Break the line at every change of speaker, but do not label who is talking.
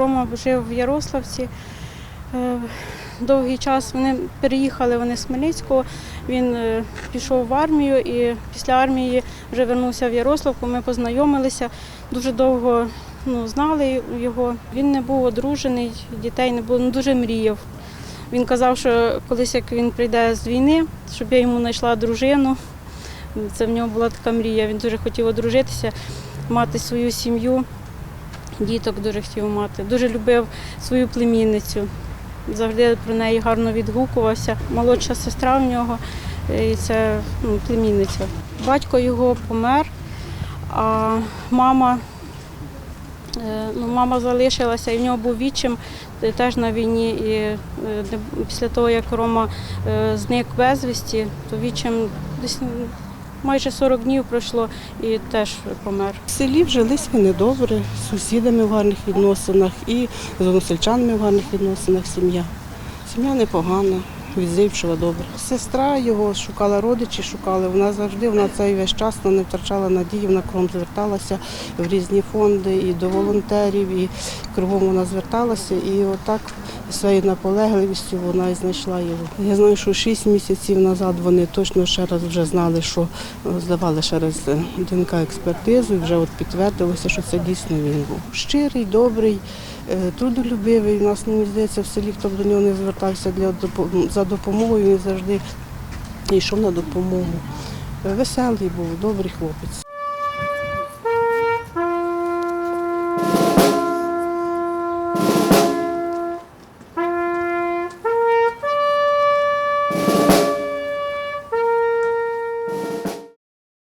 Рома жив в Ярославці. Е, Довгий час вони переїхали вони з Хмельницького. Він е, пішов в армію і після армії вже вернувся в Ярославку. Ми познайомилися. Дуже довго ну, знали його. Він не був одружений, дітей не було, ну, дуже мріяв. Він казав, що колись як він прийде з війни, щоб я йому знайшла дружину. Це в нього була така мрія. Він дуже хотів одружитися, мати свою сім'ю. Діток дуже хотів мати. Дуже любив свою племінницю. Завжди про неї гарно відгукувався. Молодша сестра в нього, е, і це ну, племінниця. Батько його помер, а мама, е, ну, мама залишилася, і в нього був відчим е, теж на війні. І після того, як Рома зник безвісті, то відчим десь м, майже 40 днів пройшло і теж помер.
В селі вжились вони добре, з сусідами в гарних відносинах і з односельчанами в гарних відносинах сім'я. Сім'я непогана, відзивчива добре. Сестра його шукала родичі, шукали. Вона завжди, вона цей весь час вона не втрачала надії, вона кругом зверталася в різні фонди і до волонтерів, і кругом вона зверталася. І отак своєю наполегливістю вона і знайшла його. Я знаю, що шість місяців назад вони точно ще раз вже знали, що е, здавали ще раз е, ДНК експертизу, і вже от підтвердилося, що це дійсно він був. Щирий, добрий, трудолюбивий. У нас мені здається, в селі хто б до нього не звертався для за допомогою, він завжди йшов на допомогу. Е, Веселий був, добрий хлопець.